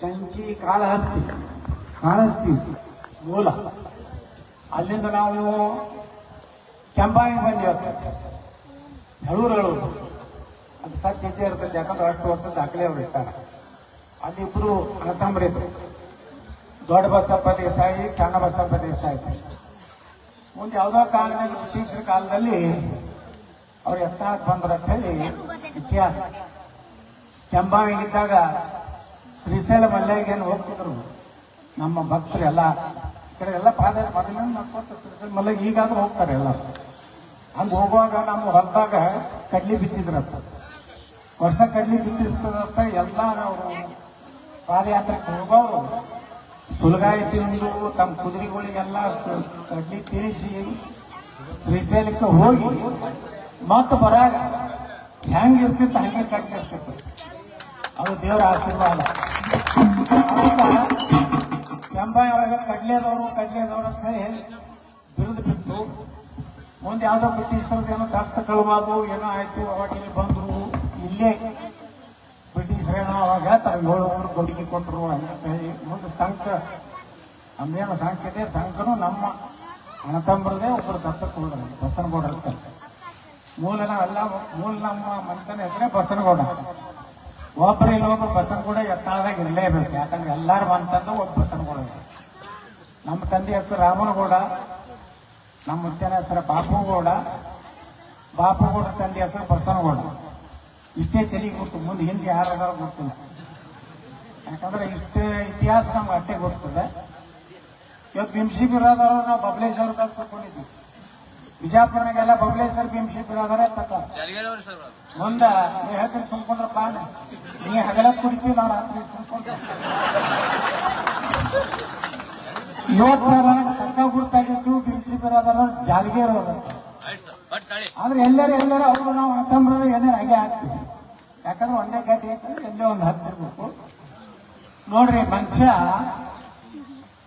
ಚಂಚಿ ಕಾಳಹಸ್ತಿ ಕಾಳಹಸ್ತಿ ಮೂಲ. ಅಲ್ಲಿಂದ ನಾವು ಕೆಂಪಾಯಿ ಬಂದಿವತ್ತು ಹೆಳೂರು ಹೇಳೂರು ಅದು ಸತ್ಯ ಇದ್ದೇ ಇರ್ತದೆ ಯಾಕಂದ್ರೆ ಅಷ್ಟು ವರ್ಷದ ದಾಖಲೆ ಅವ್ರು ಇರ್ತಾರೆ. ಅಲ್ಲಿ ಅಲ್ಲಿಬ್ರು ಅಣ್ಣತಂಬ್ರಿದ್ರು ದೊಡ್ಡ ಬಸಪ್ಪ ದೇಸಾಯಿ, ಸಣ್ಣ ಬಸಪ್ಪ ದೇಸಾಯಿ. ಮುಂದೆ ಯಾವುದೋ ಕಾಲದಲ್ಲಿ, ಬ್ರಿಟಿಷರ ಕಾಲದಲ್ಲಿ ಅವ್ರು ಎತ್ತಾಳಕ್ಕೆ ಬಂದ್ರು ಅಂತ ಹೇಳಿ ಇತಿಹಾಸ. ಕೆಂಬಾವಿಗಿದ್ದಾಗ ಶ್ರೀಶೈಲ ಮಲ್ಲೆಗೇನು ಹೋಗ್ತಿದ್ರು. ನಮ್ಮ ಭಕ್ತರು ಎಲ್ಲ. ಈ ಕಡೆ ಎಲ್ಲ ಪಾದ ಮೊದಲಿನ ಶ್ರೀಶೈಲ ಮಲ್ಲೆಗೆ ಈಗಾದ್ರೂ ಹೋಗ್ತಾರೆ ಎಲ್ಲ ಹಂಗೆ ಹೋಗುವಾಗ ನಮ್ಮ ಹೊಲದಾಗ ಕಡ್ಲಿ ಬಿತ್ತಿದ್ರಪ್ಪ. ವರ್ಷ ಕಡ್ಲಿ ಬಿತ್ತಿರ್ತದಂತ ಎಲ್ಲ ಅವರು ಪಾದಯಾತ್ರೆಗೆ ಹೋಗೋರು. ಸುಲಗಾಯಿ ತಿಂದು ತಮ್ಮ ಕುದುರೆಗಳಿಗೆಲ್ಲ ಕಡ್ಲಿ ತಿನ್ನಿಸಿ ಶ್ರೀಶೈಲಕ್ಕೆ ಹೋಗಿ ಮತ್ತೆ ಬರಾಗ. ಹೆಂಗಿರ್ತಿತ್ತು, ಹಂಗೆ ಕಟ್ಟಿರ್ತಿತ್ತು ಅದು ದೇವರ ಆಶೀರ್ವಾದ. ಕೆಂಬಾಯಿ ಒಳಗೆ ಕಡ್ಲೆದವರು ಕಡ್ಲೆದವರು ಅಂತ ಹೇಳಿ ಬಿರುದು ಬಿತ್ತು. ಮುಂದೆ ಯಾವುದೋ ಬ್ರಿಟಿಷರದ್ದು ಏನೋ ದಸ್ತ ಕಳುವಾದು, ಏನೋ ಆಯ್ತು ಅವಾಗ ಇಲ್ಲಿ ಬಂದ್ರು. ಇಲ್ಲೇ ಬ್ರಿಟಿಷರೇನೋ ಅವಾಗ ಹೇಳ್ತಾರೆ ಊರು ಕೊಡುಗೆ ಕೊಟ್ಟರು ಅಂತ ಹೇಳಿ. ಮುಂದೆ ಸಂಕ ನಮ್ದೇನು ಸಂಕ ಇದೆ, ಸಂಕನು ನಮ್ಮ ಅಣತಂಬ್ರದೇ ಒಬ್ಬರು ಬಸನ ಬಸನಗೌಡ ಅಂತ. ಮೂಲ ನಾವೆಲ್ಲ, ಮೂಲ ನಮ್ಮ ಮನೆತನ ಹೆಸರೇ ಬಸನಗೌಡ. ಒಬ್ಬರು ಇಲ್ಲೊಬ್ರು ಕೂಡ ಎತ್ತಾಳದಾಗ ಇರಲೇಬೇಕು. ಯಾಕಂದ್ರೆ ಎಲ್ಲಾರು ಬಂತಂದ್ರೆ ಒಬ್ಬ ಬಸನ್ ಕೂಡ ನಮ್ಮ ತಂದೆ ಹೆಸರು ರಾಮನಗೌಡ, ನಮ್ಮ ಮುತ್ತನ ಹೆಸರು ಬಾಪುಗೌಡ ಬಾಪುಗೌಡ ತಂದೆ ಹೆಸರು ಬಸನಗೌಡ. ಇಷ್ಟೇ ತೆಲಿ ಗೊತ್ತು ಮುಂದೆ ಹಿಂದೆ ಯಾರಾದ್ರೂ ಗೊತ್ತಿಲ್ಲ ಯಾಕಂದ್ರೆ ಇಷ್ಟೇ ಇತಿಹಾಸ ನಮ್ಗೆ ಅಟ್ಟೆ ಗೊತ್ತದೆ ಇವತ್ತು ಬಿಮ್ಸಿ ಬಿರಾದವರು ನಾವು ಬಬಲೇಶ್ವರ ತಗೊಂಡಿದ್ವಿ ಬಿಜಾಪುರನಾಗೆಲ್ಲ ಬಬಲೇಶ್ವರ ಬಿರಾದರ ತಕ್ಕ. ಮುಂದ ನೀ ಹೇಳ್ತೀರಿ ಸುಮ್ಕೊಂಡ್ರ ಪಾಂಡ ನೀ ಹಗಲ ಕುಡಿತೀವಿ ನಾವು ರಾತ್ರಿ ಸುಮ್ಕೊಂಡ್ರೆ ಇವತ್ತು ನನಗೆ ಕಕ್ಕ ಗುರ್ತಾಗಿದ್ದು ಇರೋದು ಆದ್ರೆ ಎಲ್ಲರೂ ಎಲ್ಲರೂ ಅವರು ನಾವು ಅಣ್ಣತಮ್ಮರು ಏನೇನು ಹಾಗೆ ಆಗ್ತೀವಿ. ಯಾಕಂದ್ರೆ ಒಂದೇ ಗಡ್ಡೆ ಐತಂದ್ರೆ ಎಲ್ಲೇ ಒಂದು ಹತ್ತಿರ್ಬೇಕು ನೋಡ್ರಿ ಮನುಷ್ಯ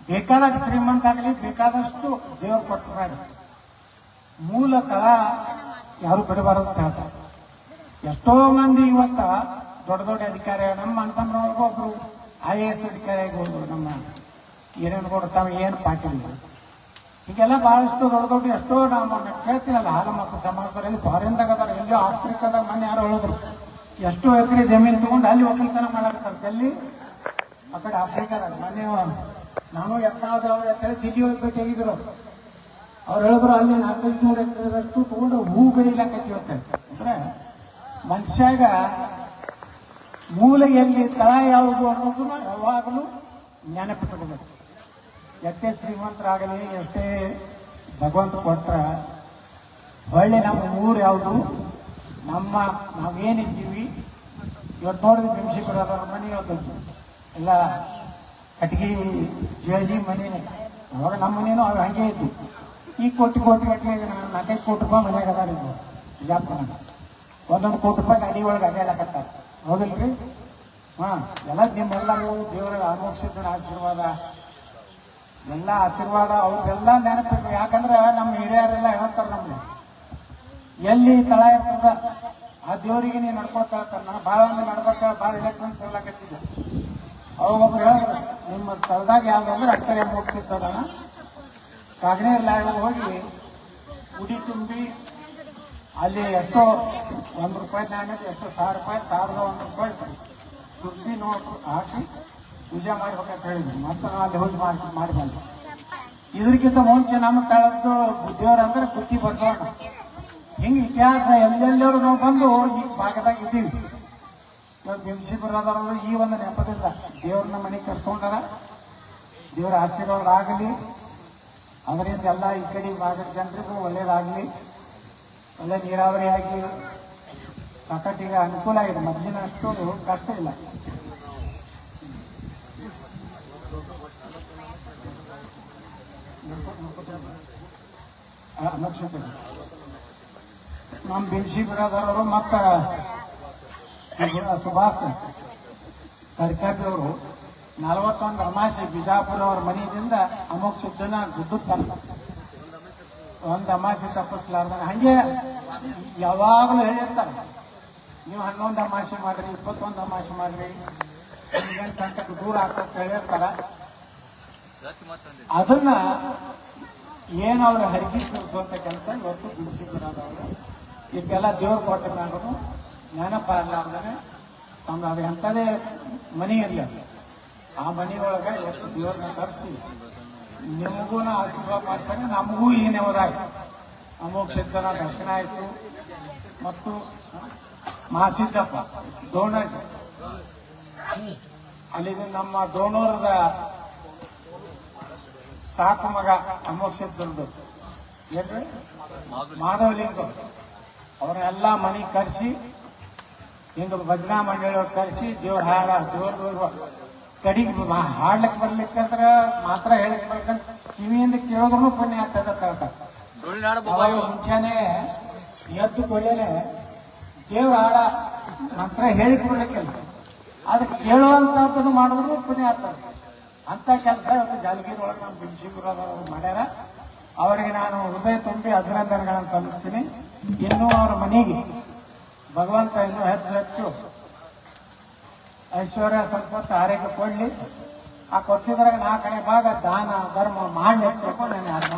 ಬೇಕಾದಷ್ಟು ಶ್ರೀಮಂತ ಆಗಲಿ ಬೇಕಾದಷ್ಟು ದೇವ್ರ ಕೊಟ್ಟರು ಮೂಲ ಯಾರು ಬಿಡಬಾರದು ಅಂತ ಹೇಳ್ತಾರೆ. ಎಷ್ಟೋ ಮಂದಿ ಇವತ್ತ ದೊಡ್ಡ ದೊಡ್ಡ ಅಧಿಕಾರಿ ನಮ್ಮ ಅಣ್ಣತಮ್ಮರವ್ರಿಗೂ ಒಬ್ರು ಐ ಎ ಎಸ್ ಅಧಿಕಾರಿ ಹೋದ್ರು ನಮ್ಮ ಏನೇನು ಕೊಡ್ತಾವೆ ಏನು ಪಾಕಿಲ್ಲ ಹೀಗೆಲ್ಲ ಬಹಳಷ್ಟು ದೊಡ್ಡ ದೊಡ್ಡ ಎಷ್ಟೋ ನಾವು ಕೇಳ್ತೀನಲ್ಲ ಹಾಲು ಮತ್ತು ಸಮಾಜದಲ್ಲಿ ಫಾರಿನ್ದಾಗ ಅದಾರ ಎಲ್ಲೋ ಆಫ್ರಿಕಾದಾಗ ಮನೆ ಯಾರು ಹೇಳಿದ್ರು. ಎಷ್ಟೋ ಎಕರೆ ಜಮೀನು ತಗೊಂಡು ಅಲ್ಲಿ ಒಕ್ಕಲ್ತನ ಮಾಡಾಕತ್ತಾರ. ಅಲ್ಲಿ ಆ ಕಡೆ ಆಫ್ರಿಕಾದಾಗ. ಮೊನ್ನೆ ನಾನು ಎತ್ತಾಳದ ಅವ್ರು ಎತ್ತಳೆ ದಿಲ್ಲಿ ಒಳಗೆ ಭೇಟಿಯಾಗಿದ್ರು ಅವ್ರು ಹೇಳಿದ್ರು, ಅಲ್ಲಿ ನಾಲ್ಕೈದು ನೂರು ಎಕರೆದಷ್ಟು ತಗೊಂಡು ಹೂ ಬೆಳಿಲಾಕತ್ತೀವಿ ಅಂತ ಅಂದ್ರೆ ಮನುಷ್ಯಾಗ ಮೂಲ ಎಲ್ಲಿ ತಳ ಯಾವುದು ಅನ್ನೋದನ್ನ ಯಾವಾಗಲೂ ನೆನಪಿಟ್ಕೋಬೇಕು. ಎಷ್ಟೇ ಶ್ರೀಮಂತರಾಗಲಿ, ಎಷ್ಟೇ ಭಗವಂತ ಕೊಟ್ರ ಹೊಳ್ಳಿ ನಮ್ಮ ಊರು ಯಾವುದು? ನಮ್ಮ ನಾವೇನಿದ್ದೀವಿ? ಇವತ್ತು ನೋಡಿದ್ರೆ ಬಿಂಸಿಪುರದ ಮನೆ ಇವತ್ತು ಎಲ್ಲ ಕಟ್ಗಿ ಜೇಜಿ ಮನೆನೇ. ಅವಾಗ ನಮ್ಮ ಮನೇನು ಅವು ಹಂಗೆ ಇತ್ತು ಈ ಕೋಟಿ ಕೋಟಿ ಗಟ್ಟಲೆ ನಾಲ್ಕೈದು ಕೋಟಿ ರೂಪಾಯಿ ಮನ್ಯಾಗ ಅದಾರ ಇದು ಒಂದೊಂದು ಕೋಟಿ ರೂಪಾಯಿ ಗಾಡಿ ಒಳಗೆ ಅಡ್ಯಾಡಕತ್ತಾರ ಹೌದಿಲ್ರಿ? ಹಾ, ಎಲ್ಲ ನಿಮ್ಮೆಲ್ಲರೂ ದೇವರ ಅಮೋಕ್ಷದ ಆಶೀರ್ವಾದ. ಎಲ್ಲ ಆಶೀರ್ವಾದ, ಅವ್ರಿಗೆಲ್ಲ ನೆನಪಿರ್ಬೇಕು ಯಾಕಂದ್ರೆ ನಮ್ಮ ಹಿರಿಯರೆಲ್ಲ ಹೇಳ್ತಾರೆ ನಮ್ಗೆ, ಎಲ್ಲಿ ತಳ ಇರ್ತದ, ಆ ದೇವರಿಗೆ ನೀ ನಡ್ಕೋತಾ ಹೇಳ್ತಾರ. ನಾ ಭಾಳ ಹಂಗೆ ನಡ್ಬೇಕ ಭಾಳ ಎಲೆಕ್ಷನ್ ತರ್ಲಾಕತ್ತಿದ್ದೆ ಅವಾಗ ಒಬ್ರು ಹೇಳಿದ್ರು, ನಿಮ್ಮ ತಳದಾಗ ಯಾವ್ದು ಅಂದ್ರೆ ಅಕ್ಕರೆ ಮೋಕ್ಷಿಸೋದಣ ಕಾಗನೇರ್ ಲಾಯ್ ಹೋಗಿ ಉಡಿ ತುಂಬಿ ಅಲ್ಲಿ ಎಷ್ಟೋ ಒಂದು ರೂಪಾಯಿ ನಾಣ್ಯದ ಎಷ್ಟೋ ಸಾವಿರ ರೂಪಾಯಿ, ಸಾವಿರದ ಒಂದು ರೂಪಾಯಿ ತುಂಬಿ ನೋಟ್ ಹಾಕಿ ಪೂಜೆ ಮಾಡ್ಬೇಕಂತ ಹೇಳಿದ್ವಿ ಮತ್ತೆ ಅಲ್ಲಿ ಹೋಗಿ ಮಾಡಿ ಮಾಡಿ ಬಂದ್ವಿ ಇದಕ್ಕಿಂತ ಮುಂಚೆ ನಮ್ಮ ಬುದ್ಧಿಯವ್ರ ಅಂದ್ರೆ ಬುದ್ಧಿ ಬಸವಣ್ಣ. ಹಿಂಗೆ ಇತಿಹಾಸ ಎಲ್ಲೆಲ್ಲರೂ ನಾವು ಬಂದು ಈ ಭಾಗದಾಗ ಇದ್ದೀವಿ. ಇವಾಗ ಬಿಂಸಿಪುರದವರು ಈ ಒಂದು ನೆಪದಿಂದ ದೇವ್ರನ್ನ ಮನೆ ಕರ್ಸ್ಕೊಂಡಾರ. ದೇವ್ರ ಆಶೀರ್ವಾದ ಆಗಲಿ. ಅದರಿಂದ ಎಲ್ಲ ಈ ಕಡೆ ಭಾಗದ ಜನರಿಗೂ ಒಳ್ಳೇದಾಗಲಿ, ಒಳ್ಳೆ ನೀರಾವರಿ ಆಗಿ ಸಾಕಟ್ಟಿಗೆ ಅನುಕೂಲ ಆಗಿದೆ ಮೊದಲಿನ ಅಷ್ಟು ಕಷ್ಟ ಇಲ್ಲ. ನಮ್ಮ ಬಿಲ್ಶಿ ಬಿರಾದರವರು ಮತ್ತು ಸುಭಾಷ್ ಕರ್ಕಾಪಿ ಅವರು ನಲವತ್ತೊಂದು ಅಮಾಸೆ ಬಿಜಾಪುರ ಅವ್ರ ಮನೆಯಿಂದ ಅಮೋಕ್ ಸುದ್ದನ ಗುಡ್ಡು ತಪ್ಪ. ಒಂದು ಅಮಾಸೆ ತಪ್ಪಿಸ್ಲಾರ್ದ ಹಂಗೆ ಯಾವಾಗಲೂ ಹೇಳಿರ್ತಾರೆ. ನೀವು ಹನ್ನೊಂದು ಅಮಾಸೆ ಮಾಡ್ರಿ, ಇಪ್ಪತ್ತೊಂದು ಅಮಾಸೆ ಮಾಡ್ರಿ. ನಿಮ್ಗೇನ್ ಕಂಟಕ್ಕೆ ದೂರ ಆಗ್ತಂತ ಹೇಳಿರ್ತಾರ. ಅದನ್ನ ಏನ್ ಅವ್ರ ಹರಿಗಿ ತಿಳಿಸುವಂತ ಕೆಲಸ ಇವತ್ತು ಬಿಡಿಸಿದ್ರದವರು ಇದಕ್ಕೆಲ್ಲ ದೇವ್ರ ಕೊಟ್ಟ ಮ್ಯಾಗೂ ನೆನಪ ಇರ್ಲಾರ್ದೇ ತಮ್ದು ಅದು ಎಂಥದೇ ಮನೆ ಇರಲಿ ಆ ಮನೆಯೊಳಗ ಎಷ್ಟು ದೇವ್ರನ್ನ ಕರೆಸಿ ನಿಮಗೂ ಆಶೀರ್ವಾದ ಮಾಡ್ಸಂಗೆ ನಮಗೂ ಈ ನೆಮ್ಮದಾಗ. ಅಮೋಘ ಕ್ಷೇತ್ರ ದರ್ಶನ ಆಯಿತು. ಮತ್ತು ಮಹಾಸಿದ್ದಪ್ಪ ದೋಣ ಅಲ್ಲಿಗೆ ನಮ್ಮ ಡೋಣೂರದ ಸಾಕು ಮಗ ಅಮೋಘ ಕ್ಷೇತ್ರದ್ದು ಏನ್ರಿ ಮಾಧವಲಿಂಗ ಅವರೆಲ್ಲ ಮನೆಗೆ ಕರೆಸಿ ಹಿಂಗ ಭಜನಾ ಮಂಡಳಿ ಕರೆಸಿ ದೇವ್ರ ಹಾಡ ದೇವ್ರ ಕಡಿಗೆ ಹಾಡ್ಲಿಕ್ಕೆ ಬರ್ಲಿಕ್ಕಂದ್ರ ಮಾತ್ರ ಹೇಳಕ್ ಬರ್ಬೇಕಂತ ಕಿವಿಯಿಂದ ಕೇಳೋದ್ರೂ ಪುಣ್ಯ ಆಗ್ತದ ಅವಾಗ ಮುಂಚೆನೆ ಎದ್ದು ಕೊಳ್ಳೇನೆ ದೇವ್ರ ಹಾಡ ಮಾತ್ರ ಹೇಳಿಕ್ ಬರ್ಲಿಕ್ಕಿಲ್ಲ. ಅದಕ್ಕೆ ಕೇಳುವಂತದನ್ನು ಮಾಡಿದ್ರು ಪುಣ್ಯ ಆಗ್ತದೆ. ಅಂತ ಕೆಲಸ ಇವತ್ತು ಜಾಲಗೀರ್ ಒಳಗೆ ನಮ್ಮ ಬಿಂಶಿಗುರದವರು ಮಾಡ್ಯಾರ. ಅವರಿಗೆ ನಾನು ಹೃದಯ ತುಂಬಿ ಅಭಿನಂದನೆಗಳನ್ನು ಸಲ್ಲಿಸ್ತೀನಿ. ಇನ್ನೂ ಅವರ ಮನೆಗೆ ಭಗವಂತ ಇನ್ನೂ ಹೆಚ್ಚು ಹೆಚ್ಚು ಐಶ್ವರ್ಯ ಸಂಪತ್ತು ಆರೋಗ್ಯ ಕೊಡ್ಲಿ. ಆ ಕೊಟ್ಟಿದ್ರಾಗ ನಾಲ್ಕನೇ ಭಾಗ ದಾನ ಧರ್ಮ ಮಾಡ್ಲಿಕ್ಕೆ ನಾನು